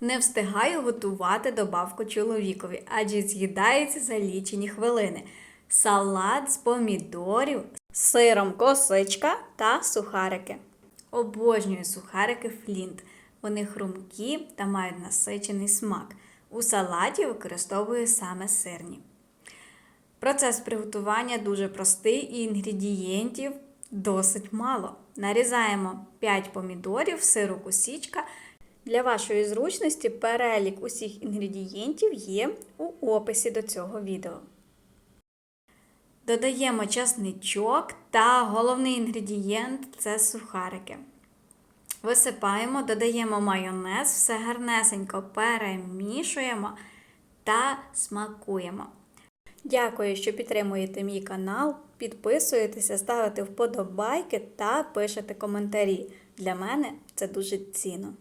Не встигаю готувати добавку чоловікові, адже з'їдається за лічені хвилини. Салат з помідорів, сиром косичка та сухарики. Обожнюю сухарики флінт. Вони хрумкі та мають насичений смак. У салаті використовую саме сирні. Процес приготування дуже простий і інгредієнтів досить мало. Нарізаємо 5 помідорів, сиру косічка. Для вашої зручності перелік усіх інгредієнтів є у описі до цього відео. Додаємо часничок та головний інгредієнт це сухарики. Висипаємо, додаємо майонез, все гарнесенько перемішуємо та смакуємо. Дякую, що підтримуєте мій канал, підписуєтеся, ставите вподобайки та пишете коментарі. Для мене це дуже цінно.